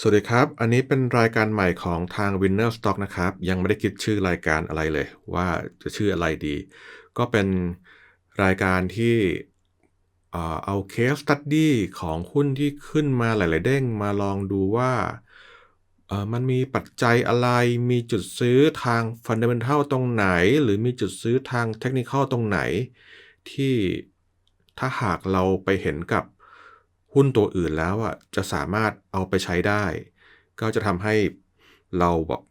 สวัสดีครับ อันนี้เป็นรายการใหม่ของทาง Winner Stock นะครับ ยังไม่ได้คิดชื่อรายการอะไรเลย ว่าจะชื่ออะไรดี ก็เป็นรายการที่เอ่อเอา case study ของหุ้นที่ขึ้นมาหลาย ๆ เด้งมาลองดูว่า มันมีปัจจัยอะไร มีจุดซื้อทาง fundamental ตรงไหน หรือมีจุดซื้อทาง technical ตรงไหน ที่ถ้าหากเราไปเห็นกับ หุ้นตัวอื่นแล้วอะจะสามารถเอาไปใช้ได้ ก็จะทำให้เราแบบ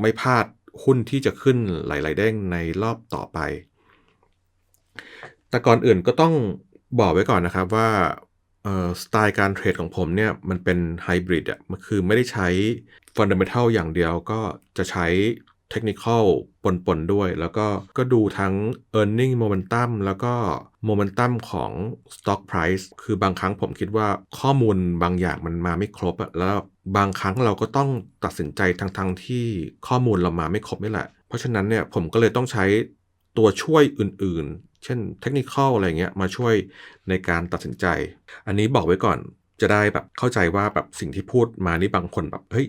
ไม่พลาดหุ้นที่จะขึ้นหลาย ๆ เด้งในรอบต่อไป แต่ก่อนอื่นก็ต้องบอกไว้ก่อนนะครับว่าสไตล์การเทรดของผมเนี่ยมันเป็นไฮบริดอะมันคือไม่ได้ใช้ฟันเดเมทัลอย่างเดียวก็จะใช้ เทคนิคอลปนๆด้วย แล้วก็ก็ดูทั้ง e a r n i n g Momentum แล้วก็ Momentum ของ Stock Price คือบางครั้งผมคิดว่าข้อมูลบางอย่างมันมาไม่ครบอะแล้วบางครั้งเราก็ต้องตัดสินใจทั้งๆที่ข้อมูลเรามาไม่ครบนี่แหละ เพราะฉะนั้นเนี่ยผมก็เลยต้องใช้ตัวช่วยอื่นๆ เช่นเทคนิคอลอะไรเงี้ยมาช่วยในการตัดสินใจ อันนี้บอกไว้ก่อนจะได้แบบเข้าใจว่าแบบสิ่งที่พูดมานี่บางคนแบบเฮ้ย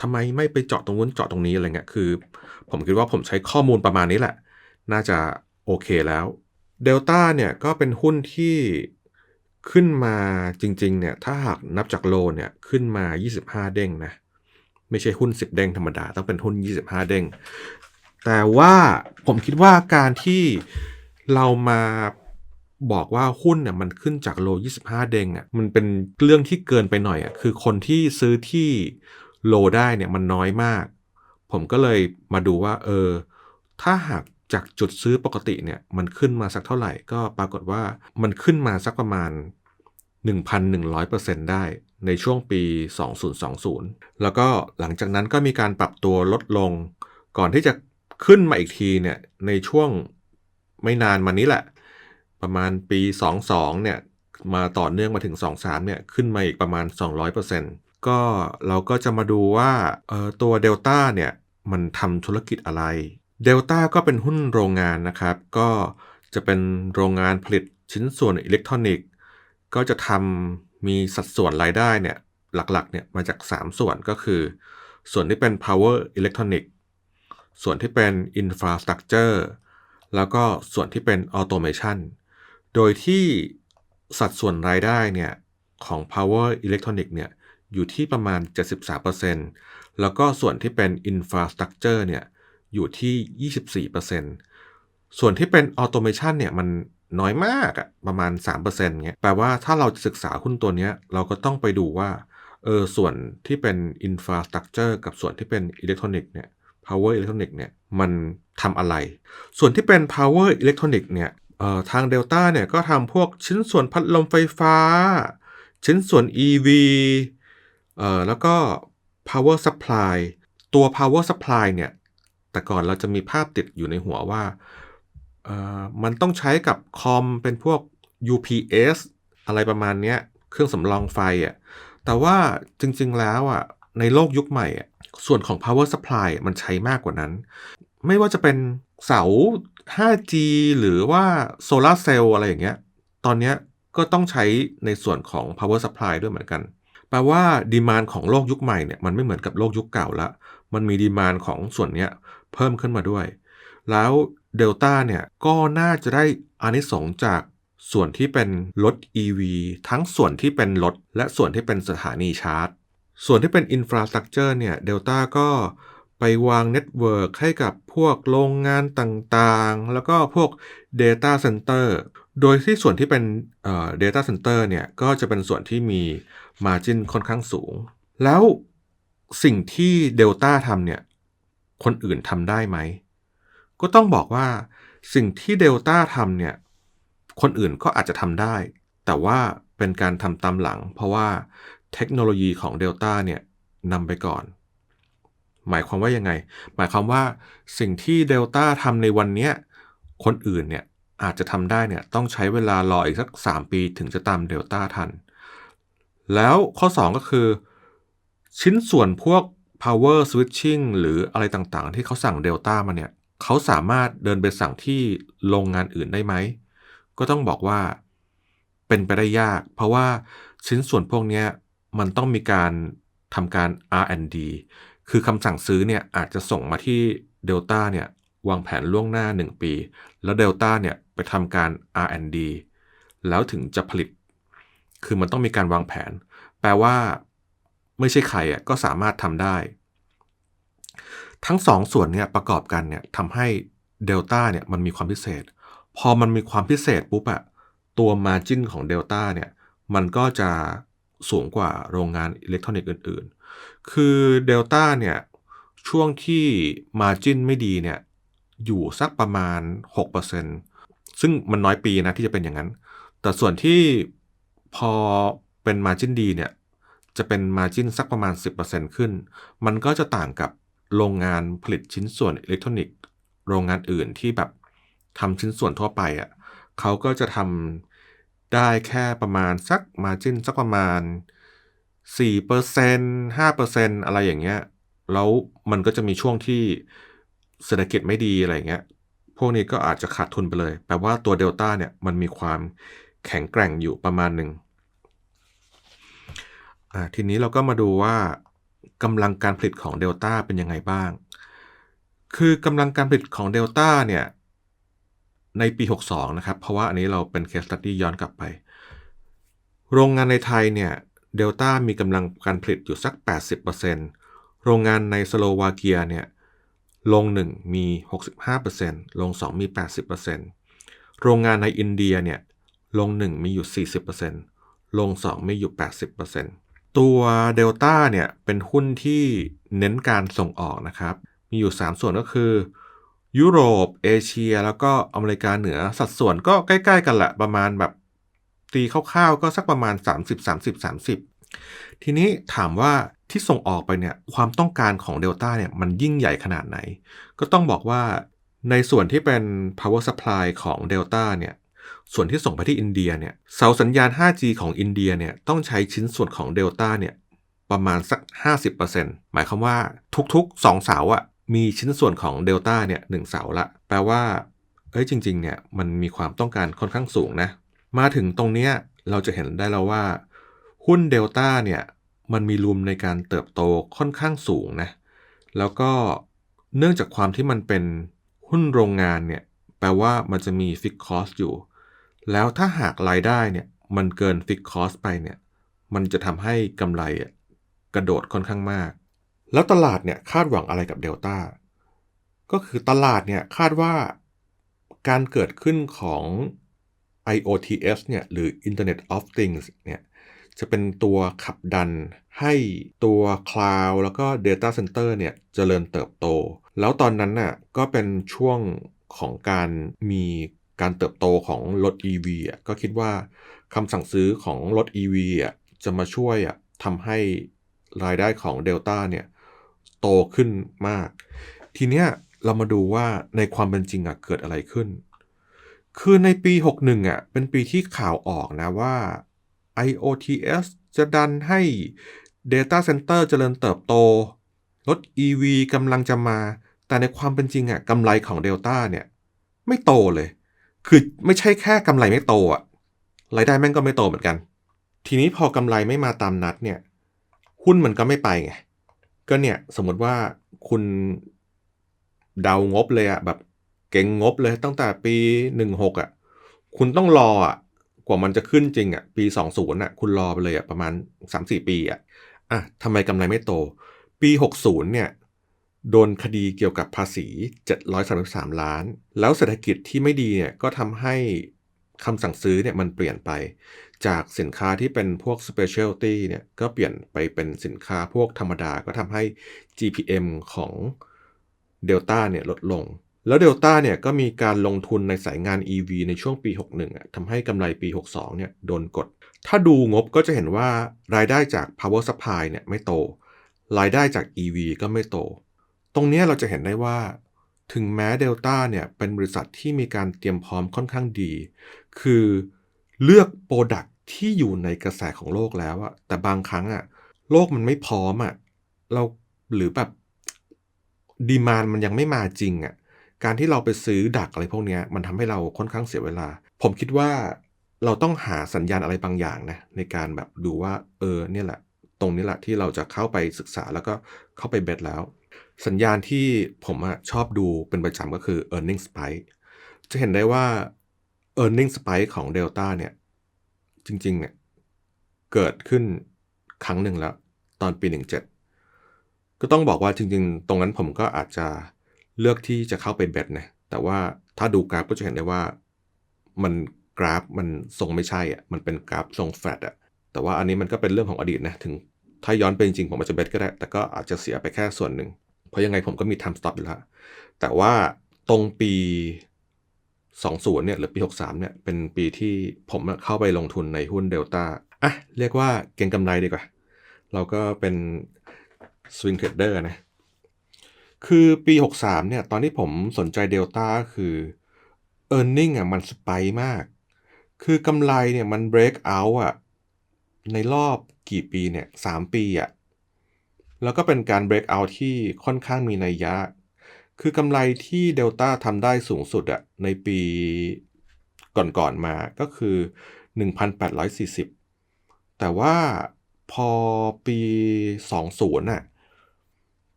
ทำไมไม่ไปเจาะตรงนู้นเจาะตรงนี้อะไรเงี้ยคือ ผมคิดว่าผมใช้ข้อมูลประมาณนี้แหละ น่าจะโอเคแล้วเดลต้าเนี่ยก็เป็นหุ้นที่ขึ้นมาจริงๆเนี่ยถ้าหากนับจากโลเนี่ยขึ้นมา 25 เด้งนะ ไม่ใช่หุ้น 10 เด้งธรรมดา ต้องเป็นหุ้น 25 เด้ง แต่ว่าผมคิดว่าการที่เรามาบอกว่าหุ้นเนี่ยมันขึ้นจากโล 25 เด้งอะมันเป็นเรื่องที่เกินไปหน่อยอะคือคนที่ซื้อที่ โลได้เนี่ยมันน้อยมาก ผมก็เลยมาดูว่า เออ ถ้าหากจากจุดซื้อปกติเนี่ย มันขึ้นมาสักเท่าไหร่ก็ปรากฏว่ามันขึ้นมาสักประมาณ 1,100%ได้ในช่วงปี 2020 แล้วก็หลังจากนั้นก็มีการปรับตัวลดลง ก่อนที่จะขึ้นมาอีกทีเนี่ย ในช่วงไม่นานมานี้แหละ ประมาณปี 22 เนี่ย มาต่อเนื่องมาถึง 23 เนี่ย ขึ้นมาอีกประมาณ 200% ก็เราก็จะมาดูว่าตัวเดลต้าเนี่ยมันทำธุรกิจอะไรเดลต้าก็เป็นหุ้นโรงงานนะครับ ก็จะเป็นโรงงานผลิตชิ้นส่วนอิเล็กทรอนิกส์ ก็จะทำมีสัดส่วนรายได้เนี่ยหลักๆเนี่ยมาจาก 3 ส่วนก็คือ ส่วนที่เป็น power electronic ส่วนที่เป็น infrastructure แล้วก็ส่วนที่เป็น automation โดยที่สัดส่วนรายได้เนี่ยของ power electronic เนี่ย อยู่ที่ประมาณ 73%แล้วก็ส่วนที่เป็น infrastructure เนี่ยอยู่ที่ 24%ส่วนที่เป็น automation เนี่ยมันน้อยมากอะประมาณ 3%เงี้ยแปลว่าถ้าเราจะศึกษาหุ้นตัวเนี้ยเราก็ต้องไปดูว่าเออส่วนที่เป็น infrastructure กับส่วนที่เป็น electronic เนี่ย power electronic เนี่ยมันทำอะไร ส่วนที่เป็น power electronic เนี่ยเออทาง Delta เนี่ยก็ทำพวกชิ้นส่วนพัดลมไฟฟ้า ชิ้นส่วน EV เอ่อแล้วก็ power supply ตัว power supply เนี่ย แต่ก่อนเราจะมีภาพติดอยู่ในหัวว่าเอ่อมันต้องใช้กับคอมเป็นพวก UPS อะไรประมาณเนี้ย เครื่องสำรองไฟอะ แต่ว่าจริงๆแล้วอะ ในโลกยุคใหม่อะ ส่วนของ power supply มันใช้มากกว่านั้น ไม่ว่าจะเป็นเสา 5G หรือว่าโซลาเซลล์อะไรอย่างเงี้ย ตอนเนี้ยก็ต้องใช้ในส่วนของ power supply ด้วยเหมือนกัน แปลว่าดีมานของโลกยุคใหม่เนี่ยมันไม่เหมือนกับโลกยุคเก่าละ มันมีดีมานของส่วนเนี้ยเพิ่มขึ้นมาด้วย แล้วเดลต้าเนี่ยก็น่าจะได้อานิสงส์จากส่วนที่เป็นรถ EV ทั้งส่วนที่เป็นรถ และส่วนที่เป็นสถานีชาร์จ ส่วนที่เป็นอินฟราสตรักเจอร์เนี่ยเดลต้าก็ไปวางเน็ตเวิร์กให้กับพวกโรงงานต่างๆ แล้วก็พวก Data Center โดยที่ส่วนที่เป็นเอ่อ Data Center เนี่ยก็จะเป็นส่วนที่มี Margin ค่อนข้างสูง แล้วสิ่งที่ Delta ทำเนี่ย คนอื่นทำได้ไหม ก็ต้องบอกว่าสิ่งที่ Delta ทำเนี่ย คนอื่นก็อาจจะทำได้ แต่ว่าเป็นการทำตามหลัง เพราะว่าเทคโนโลยีของ Delta เนี่ยนำไปก่อน หมายความว่ายังไง หมายความว่าสิ่งที่ Delta ทำในวันเนี้ยคนอื่นเนี่ยอาจจะทำได้เนี่ยต้องใช้เวลารออีกสัก 3 ปีถึงจะตาม Delta ทัน แล้วข้อ 2 ก็คือ ชิ้นส่วนพวก power switching หรืออะไรต่างๆ ที่เขาสั่ง Delta มาเนี่ยเขาสามารถเดินไปสั่งที่โรงงานอื่นได้ไหม ก็ต้องบอกว่าเป็นไปได้ยาก เพราะว่าชิ้นส่วนพวกนี้มันต้องมีการทำการ R&D คือคำสั่งซื้อเนี่ยอาจจะส่งมาที่ Delta เนี่ยวางแผนล่วงหน้า 1 ปี แล้ว Delta เนี่ยไปทำการ R&D แล้วถึงจะผลิต คือมันต้องมีการวางแผน แปลว่า ไม่ใช่ใครอะก็สามารถทำได้ ทั้งสองส่วนเนี่ยประกอบกันเนี่ยทำให้ Delta เนี่ยมันมีความพิเศษ พอมันมีความพิเศษปุ๊บอะตัว Margin ของ Delta เนี่ยมันก็จะสูงกว่าโรงงานอิเล็กทรอนิกส์อื่น ๆ คือ Delta เนี่ยช่วงที่ Margin ไม่ดีเนี่ยอยู่สักประมาณ 6%ซึ่งมันน้อยปีนะที่จะเป็นอย่างนั้น แต่ส่วนที่ พอเป็น Margin ดีเนี่ยจะเป็น Margin สักประมาณ 10%ขึ้น มันก็จะต่างกับโรงงานผลิตชิ้นส่วนอิเล็กทรอนิกส์โรงงานอื่นที่แบบทำชิ้นส่วนทั่วไปอะ่ะเขาก็จะทำได้แค่ประมาณสัก Margin สักประมาณ 4% 5%อะไรอย่างเงี้ยแล้วมันก็จะมีช่วงที่เศรษฐกิจไม่ดีอะไรเงี้ย พวกนี้ก็อาจจะขาดทุนไปเลย แปลว่าตัวเดลต้าเนี่ยมันมีความแข็งแกร่งอยู่ประมาณหนึ่ง อ่าทีนี้เราก็มาดูว่ากำลังการผลิตของเดลต้าเป็นยังไงบ้าง คือกำลังการผลิตของเดลต้าเนี่ยในปี 62 นะครับ เพราะว่าอันนี้เราเป็นเคสตัดดี้ย้อนกลับไป โรงงานในไทยเนี่ยเดลต้ามีกำลังการผลิตอยู่สัก 80%โรงงานในสโลวาเกียเนี่ยโรงหนึ่งมี 65%โรงสองมี 80%โรงงานในอินเดียเนี่ยโรงหนึ่งมีอยู่ 40%โรงสองมีอยู่ 80% ตัวเดลต้าเนี่ยเป็นหุ้นที่เน้นการส่งออกนะครับ มีอยู่ 3 ส่วนก็คือ ยุโรป เอเชีย แล้วก็อเมริกาเหนือสัดส่วนก็ใกล้ๆกันแหละประมาณแบบตีคร่าวๆก็สักประมาณ 30 30 30 ทีนี้ถามว่าที่ส่งออกไปเนี่ยความต้องการของเดลต้าเนี่ยมันยิ่งใหญ่ขนาดไหน ก็ต้องบอกว่าในส่วนที่เป็น power supply ของ Delta เนี่ย ส่วนที่ส่งไปที่อินเดียเนี่ยเสาสัญญาณ 5G ของอินเดียเนี่ยต้องใช้ชิ้นส่วนของ Delta เนี่ยประมาณสัก 50%หมายความว่าทุกๆ 2 เสาอะมีชิ้นส่วนของ Delta เนี่ยหเสาละ แปลว่าเอ้ยจริงๆเนี่ยมันมีความต้องการค่อนข้างสูงนะ มาถึงตรงเนี้ยเราจะเห็นได้แล้วว่า หุ้น Delta เนี่ยมันมีรูมในการเติบโตค่อนข้างสูงนะ แล้วก็เนื่องจากความที่มันเป็นหุ้นโรงงานเนี่ยแปลว่ามันจะมีฟิกคอสอยู่ แล้วถ้าหากรายได้เนี่ยมันเกินฟิกคอสไปเนี่ยมันจะทำให้กำไรกระโดดค่อนข้างมาก แล้วตลาดเนี่ยคาดหวังอะไรกับเดลต้าก็คือตลาดเนี่ยคาดว่าการเกิดขึ้นของ IoTs เนี่ยหรือ Internet of Things เนี่ยจะเป็นตัวขับดันให้ตัว Cloud แล้วก็ Data Center เนี่ยจเจริญเติบโต แล้วตอนนั้นน่ะก็เป็นช่วงของการมี การเติบโตของรถ EV อะก็คิดว่าคำสั่งซื้อของรถ EV อะจะมาช่วยอะทำให้รายได้ของ Delta เนี่ยโตขึ้นมาก ทีเนี้ยเรามาดูว่าในความเป็นจริงอะเกิดอะไรขึ้น คือในปี 61อะเป็นปีที่ข่าวออกนะว่า IoTs จะดันให้ Data Center เจริญเติบโต รถ EV กำลังจะมา แต่ในความเป็นจริงอะกำไรของ Delta เนี่ยไม่โตเลย คือไม่ใช่แค่กำไรไม่โตอะรายได้แม่งก็ไม่โตเหมือนกัน ทีนี้พอกำไรไม่มาตามนัดเนี่ย หุ้นมันก็ไม่ไปไง ก็เนี่ยสมมติว่าคุณเดางบเลยอะแบบเก่งงบเลยตั้งแต่ปี16อะคุณต้องรออะกว่ามันจะขึ้นจริงอะปี20อะคุณรอไปเลยอะประมาณ3-4ปีอะอะทำไมกำไรไม่โต ปี60เนี่ย โดนคดีเกี่ยวกับภาษี 733 ล้าน แล้วเศรษฐกิจที่ไม่ดีเนี่ยก็ทำให้คำสั่งซื้อเนี่ยมันเปลี่ยนไป จากสินค้าที่เป็นพวก specialty เนี่ยก็เปลี่ยนไปเป็นสินค้าพวกธรรมดาก็ทำให้ GPM ของ Delta เนี่ยลดลง แล้วเดลต้าเนี่ยก็มีการลงทุนในสายงาน EV ในช่วงปี 61อะทำให้กำไรปี 62เนี่ยโดนกด ถ้าดูงบก็จะเห็นว่ารายได้จาก power supply เนี่ยไม่โต รายได้จาก EV ก็ไม่โต ตรงนี้เราจะเห็นได้ว่า ถึงแม้เดลต้าเนี่ยเป็นบริษัทที่มีการเตรียมพร้อมค่อนข้างดี คือเลือกโปรดักที่อยู่ในกระแสของโลกแล้วอะแต่บางครั้งอะโลกมันไม่พร้อมอะเราหรือแบบดีมานมันยังไม่มาจริงอะการที่เราไปซื้อดักอะไรพวกนี้มันทำให้เราค่อนข้างเสียเวลา ผมคิดว่าเราต้องหาสัญญาณอะไรบางอย่างนะในการแบบดูว่า เออเนี่ยแหละ ตรงนี้แหละที่เราจะเข้าไปศึกษาแล้วก็เข้าไปเบสแล้ว สัญญาณที่ผมชอบดูเป็นประจำก็คือ e a r n i n g spike จะเห็นได้ว่า e a r n i n g spike ของ Delta เนี่ย จริงๆเนี่ยเกิดขึ้นครั้งหนึ่งแล้ว ตอนปี 17 ก็ต้องบอกว่าจริง ๆ ตรงนั้นผมก็อาจจะเลือกที่จะเข้าไปเบสนะแต่ว่าถ้าดูกราฟก็จะเห็นได้ว่ามันกราฟมันทรงไม่ใช่อะมันเป็นกราฟทรงแฟลตอะ แต่ว่าอันนี้มันก็เป็นเรื่องของอดีตนะถึงถ้าย้อนไปจริงๆผมอาจจะเบสก็ได้ แต่ก็อาจจะเสียไปแค่ส่วนหนึ่ง เพราะยังไงผมก็มี time stop อยู่แล้ว แต่ว่าตรงปี 20 เนี่ยหรือปี 63 เนี่ย เป็นปีที่ผมเข้าไปลงทุนในหุ้นเดลต้าอะเรียกว่าเก็งกำไรดีกว่า เราก็เป็น swing trader นะ คือปี 63 เนี่ย ตอนที่ผมสนใจเดลต้าคือ e a r n i n g อะมันสไปมาก คือกำไรเนี่ยมัน break out อะ ในรอบกี่ปีเนี่ยสามปีอะแล้วก็เป็นการ break out ที่ค่อนข้างมีนัยยะ คือกำไรที่เดลต้าทำได้สูงสุดอะในปีก่อนๆมาก็คือ 1,840 แต่ว่าพอปี 20น่ะ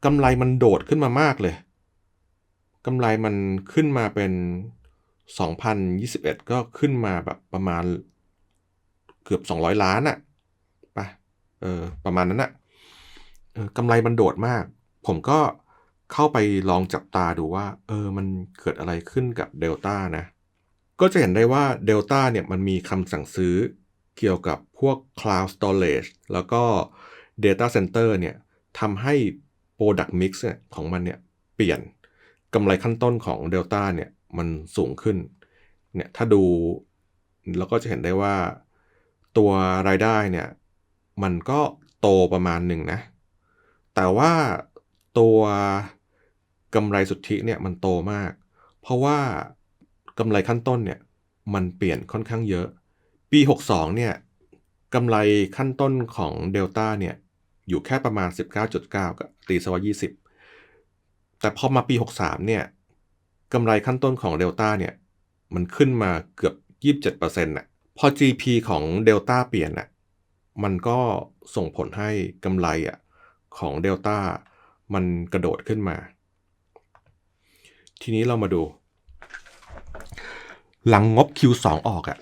กำไรมันโดดขึ้นมามากเลยกำไรมันขึ้นมาเป็น 2021 ก็ขึ้นมาแบบประมาณเกือบ 200 ล้านอะปะ เออประมาณนั้นอะกำไรมันโดดมาก ผมก็เข้าไปลองจับตาดูว่า เออ มันเกิดอะไรขึ้นกับเดลต้านะ ก็จะเห็นได้ว่าเดลต้าเนี่ยมันมีคำสั่งซื้อเกี่ยวกับพวก cloud storage แล้วก็ data center เนี่ยทำให้ product mix ของมันเนี่ยเปลี่ยนกำไรขั้นต้นของ Delta เนี่ยมันสูงขึ้นเนี่ยถ้าดูเราก็จะเห็นได้ว่าตัวรายได้เนี่ย มันก็โตประมาณหนึ่งนะ แต่ว่าตัวกำไรสุทธิเนี่ยมันโตมาก เพราะว่ากำไรขั้นต้นเนี่ยมันเปลี่ยนค่อนข้างเยอะ ปี 62 เนี่ยกำไรขั้นต้นของ Delta เนี่ยอยู่แค่ประมาณ 19.9 กับตีสวัส20แต่พอมาปี 63 เนี่ยกำไรขั้นต้นของ Delta เนี่ยมันขึ้นมาเกือบ 27%น่ะพอ GP ของ Delta เปลี่ยนน่ะ มันก็ส่งผลให้กำไรอะของ Delta มันกระโดดขึ้นมา ทีนี้เรามาดู หลังงบ Q2 ออกอะ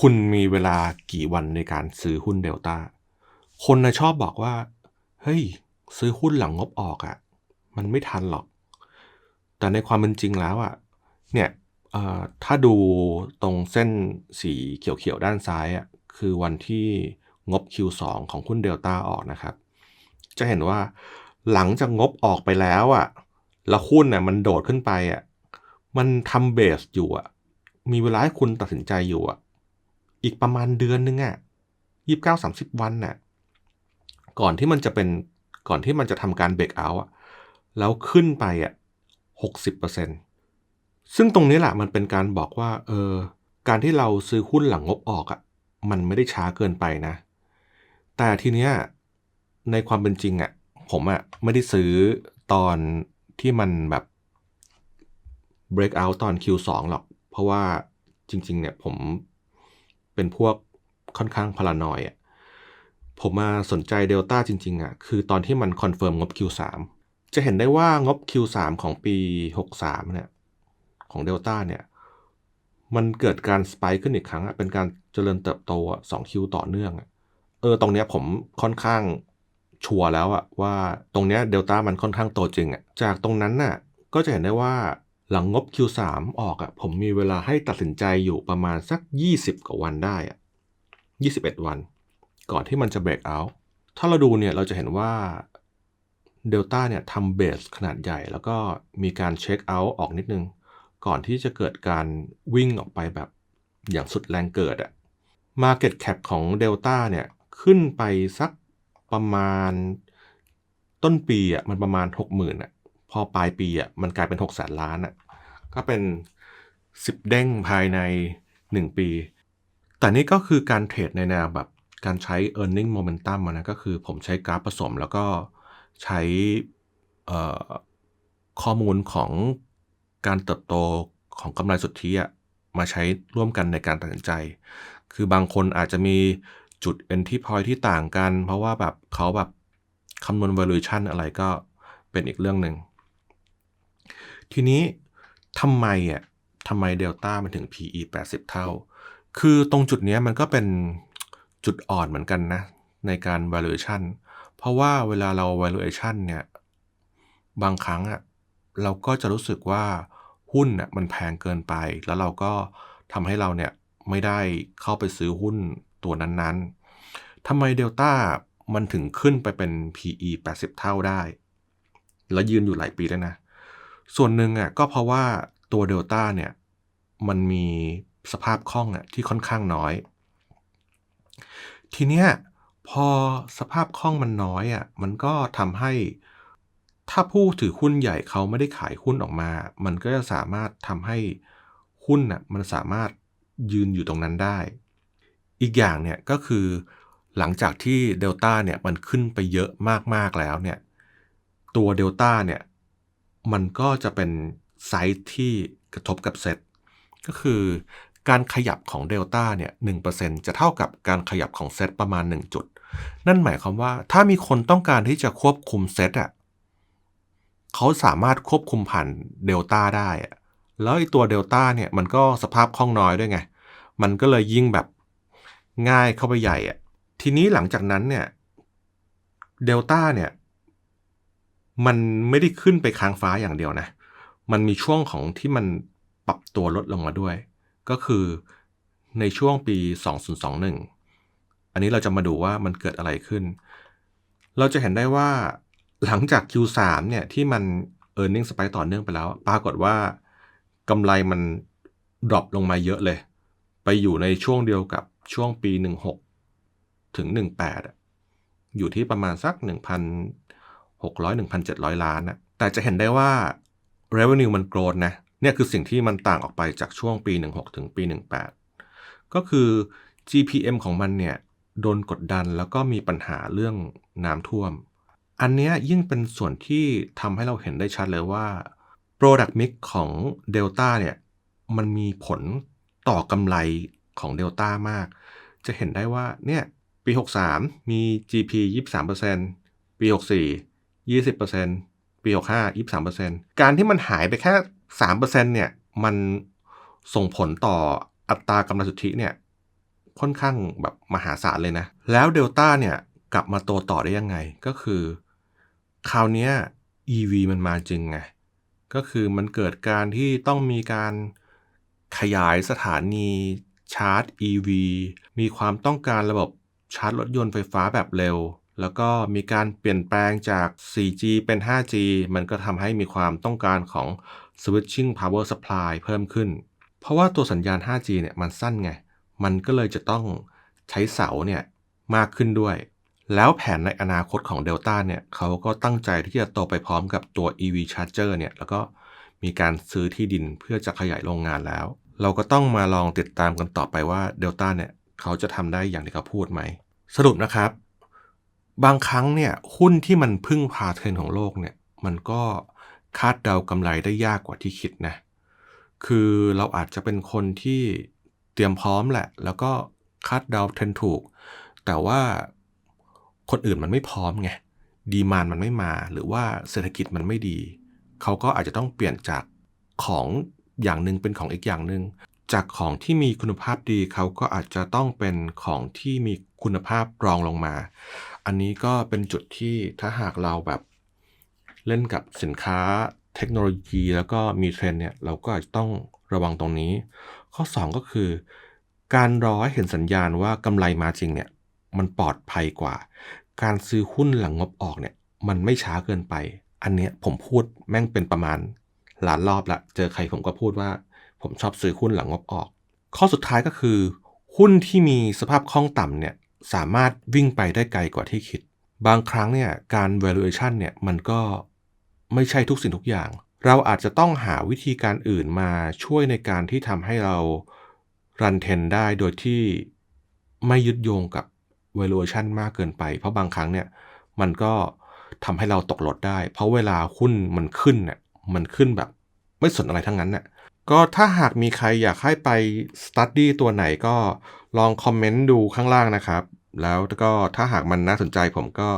คุณมีเวลากี่วันในการซื้อหุ้นเดลต้า คนนะชอบบอกว่า เฮ้ย ซื้อหุ้นหลังงบออกอะ่ะ มันไม่ทันหรอก แต่ในความเป็นจริงแล้วอะ่ะ เนี่ยถ้าดูตรงเส้นสีเขียวๆด้านซ้ายอะ่ะ คือวันที่งบ Q2 ของหุ้นเดลต้าออกนะครับ จะเห็นว่าหลังจากงบออกไปแล้วอะ่ะแล้วหุ้นน่ะมันโดดขึ้นไปอะ่ะมันทำเบสอยู่อะ่ะมีเวลาให้คุณตัดสินใจอยู่อะอีกประมาณเดือนนึงอะยี่สิบเก้าสามสิบวันน่ะก่อนที่มันจะเป็นก่อนที่มันจะทำการเบรกเอาท์อะแล้วขึ้นไปอะหกสิบเปอร์เซ็นซึ่งตรงนี้แหละมันเป็นการบอกว่าเออการที่เราซื้อหุ้นหลังงบออกอะ มันไม่ได้ช้าเกินไปนะ แต่ทีเนี้ยในความเป็นจริงอะ ผมอะไม่ได้ซื้อตอนที่มันแบบ break out ตอน Q2 หรอก เพราะว่าจริง ๆ เนี่ยผมเป็นพวกค่อนข้างพารานอยอะผมมาสนใจ Delta จริง ๆอะคือตอนที่มันคอนเฟิร์มงบ Q3 จะเห็นได้ว่างบ Q3 ของปี 63เนี่ยของ Delta เนี่ย มันเกิดการสไปค์ขึ้นอีกครั้งอะเป็นการเจริญเติบโตอะสองคิวต่อเนื่องอะเออตรงเนี้ยผมค่อนข้างชัวร์แล้วอะว่าตรงเนี้ยเดลต้ามันค่อนข้างโตจริงอะจากตรงนั้นน่ะก็จะเห็นได้ว่าหลังงบ Q3 ออกอะผมมีเวลาให้ตัดสินใจอยู่ประมาณสัก 20 กว่าวันได้อะ21 วัน ก่อนที่มันจะเบรกเอาท์ถ้าเราดูเนี่ยเราจะเห็นว่าเดลต้าเนี่ยทำเบสขนาดใหญ่ แล้วก็มีการเช็คเอาท์ออกนิดนึง ก่อนที่จะเกิดการวิ่งออกไปแบบอย่างสุดแรงเกิดอะ Market Cap ของ Delta เนี่ยขึ้นไปสักประมาณต้นปีอะมันประมาณ 60,000อะพอปลายปีอะมันกลายเป็น6แสนล้านอะก็เป็น 10 เด้งภายใน 1 ปี แต่นี่ก็คือการเทรดในแนวแบบการใช้ earning momentum นะก็คือผมใช้กราฟผสมแล้วก็ใช้ข้อมูลของ การเติบโตของกำไรสุทธิมาใช้ร่วมกันในการตัดสินใจ คือบางคนอาจจะมีจุด entry point ที่ต่างกัน เพราะว่าแบบเขาแบบคำนวณ valuation อะไรก็เป็นอีกเรื่องหนึ่ง ทีนี้ทำไมอะทำไมเดลต้ามันถึง PE 80 เท่า คือตรงจุดนี้มันก็เป็นจุดอ่อนเหมือนกันนะ ในการ valuation เพราะว่าเวลาเรา valuation เนี่ย บางครั้งอะ เราก็จะรู้สึกว่าหุ้นน่ะมันแพงเกินไป แล้วเราก็ทำให้เราเนี่ยไม่ได้เข้าไปซื้อหุ้นตัวนั้นๆทำไมเดลต้ามันถึงขึ้นไปเป็น PE 80 เท่าได้ แล้วยืนอยู่หลายปีแล้วนะ ส่วนหนึ่งอะก็เพราะว่าตัวเดลต้าเนี่ยมันมีสภาพคล่องอะที่ค่อนข้างน้อย ทีเนี้ยพอสภาพคล่องมันน้อยอะมันก็ทำให้ ถ้าผู้ถือหุ้นใหญ่เขาไม่ได้ขายหุ้นออกมา มันก็จะสามารถทำให้หุ้นอะมันสามารถยืนอยู่ตรงนั้นได้ อีกอย่างเนี่ยก็คือหลังจากที่เดลต้าเนี่ยมันขึ้นไปเยอะมากๆแล้วเนี่ยตัวเดลต้าเนี่ยมันก็จะเป็นไซส์ที่กระทบกับเซตก็คือการขยับของเดลต้าเนี่ย1%จะเท่ากับการขยับของเซตประมาณ 1 จุด นั่นหมายความว่าถ้ามีคนต้องการที่จะควบคุมเซตอะ เขาสามารถควบคุมผ่านเดลต้าได้ แล้วไอ้ตัวเดลต้าเนี่ยมันก็สภาพคล่องน้อยด้วยไง มันก็เลยยิ่งแบบง่ายเข้าไปใหญ่อะทีนี้หลังจากนั้นเนี่ยเดลต้าเนี่ยมันไม่ได้ขึ้นไปค้างฟ้าอย่างเดียวนะ มันมีช่วงของที่มันปรับตัวลดลงมาด้วย ก็คือในช่วงปี 2021 อันนี้เราจะมาดูว่ามันเกิดอะไรขึ้น เราจะเห็นได้ว่า หลังจาก Q3 เนี่ยที่มัน e a r n i n g สไปต่อเนื่องไปแล้ว ปรากฏว่ากำไรมันดรอปลงมาเยอะเลย ไปอยู่ในช่วงเดียวกับช่วงปี 16 ถึง 18อะอยู่ที่ประมาณสัก 1,600 1,700 ล้านนะแต่จะเห็นได้ว่า revenue มันโกรธนะ เนี่ยคือสิ่งที่มันต่างออกไปจากช่วงปี 16 ถึงปี 18 ก็คือ GPM ของมันเนี่ยโดนกดดันแล้วก็มีปัญหาเรื่องน้ำท่วม อันเนี้ยยิ่งเป็นส่วนที่ทำให้เราเห็นได้ชัดเลยว่า Product Mix ของ Delta เนี่ยมันมีผลต่อกำไรของ Delta มาก จะเห็นได้ว่าเนี่ยปี 63 มี GP 23%ปี 64 20%ปี 65 23%การที่มันหายไปแค่ 3%เนี่ยมันส่งผลต่ออัตรากำไรสุทธิเนี่ยค่อนข้างแบบมหาศาลเลยนะ แล้วเดลต้าเนี่ยกลับมาโตต่อได้ยังไงก็คือ คราวนี้ EV มันมาจริงไง ก็คือมันเกิดการที่ต้องมีการขยายสถานีชาร์จ EV มีความต้องการระบบชาร์จรถยนต์ไฟฟ้าแบบเร็ว แล้วก็มีการเปลี่ยนแปลงจาก 4G เป็น 5G มันก็ทำให้มีความต้องการของ switching power supply เพิ่มขึ้น เพราะว่าตัวสัญญาณ 5G เนี่ยมันสั้นไง มันก็เลยจะต้องใช้เสาเนี่ยมากขึ้นด้วย แล้วแผนในอนาคตของ Delta เนี่ยเขาก็ตั้งใจที่จะโตไปพร้อมกับตัว EV Charger เนี่ยแล้วก็มีการซื้อที่ดินเพื่อจะขยายโรงงานแล้ว เราก็ต้องมาลองติดตามกันต่อไปว่า Delta เนี่ยเขาจะทำได้อย่างที่เขาพูดไหม สรุปนะครับ บางครั้งเนี่ยหุ้นที่มันพึ่งพาเทรนของโลกเนี่ยมันก็คาดเดากำไรได้ยากกว่าที่คิดนะ คือเราอาจจะเป็นคนที่เตรียมพร้อมแหละ แล้วก็คาดเดาเทรนถูก แต่ว่า คนอื่นมันไม่พร้อมไงดีมานมันไม่มาหรือว่าเศรษฐกิจมันไม่ดี เขาก็อาจจะต้องเปลี่ยนจากของอย่างหนึ่งเป็นของอีกอย่างหนึ่งจากของที่มีคุณภาพดีเขาก็อาจจะต้องเป็นของที่มีคุณภาพรองลงมา อันนี้ก็เป็นจุดที่ถ้าหากเราแบบเล่นกับสินค้าเทคโนโลยีแล้วก็มีเทรนเนี่ยเราก็อาจจะต้องระวังตรงนี้ ข้อ 2 ก็คือ การรอให้เห็นสัญญาณว่ากำไรมาจริงเนี่ย มันปลอดภัยกว่า การซื้อหุ้นหลังงบออกเนี่ย มันไม่ช้าเกินไป อันเนี้ยผมพูดแม่งเป็นประมาณหลายรอบละเจอใครผมก็พูดว่า ผมชอบซื้อหุ้นหลังงบออก ข้อสุดท้ายก็คือ หุ้นที่มีสภาพคล่องต่ำเนี่ยสามารถวิ่งไปได้ไกลกว่าที่คิด บางครั้งเนี่ยการ valuation เนี่ยมันก็ไม่ใช่ทุกสิ่งทุกอย่าง เราอาจจะต้องหาวิธีการอื่นมาช่วยในการที่ทำให้เรารันเทนได้โดยที่ไม่ยึดโยงกับ valuation มากเกินไป เพราะบางครั้งเนี่ยมันก็ทำให้เราตกหลดได้ เพราะเวลาหุ้นมันขึ้นเนี่ยมันขึ้นแบบไม่สนอะไรทั้งนั้นเนี่ยก็ถ้าหากมีใครอยากให้ไป study ตัวไหนก็ลองคอมเมนต์ดูข้างล่างนะครับ แล้วก็ถ้าหากมันน่าสนใจผมก็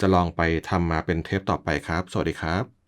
จะลองไปทำมาเป็นเทปต่อไปครับ สวัสดีครับ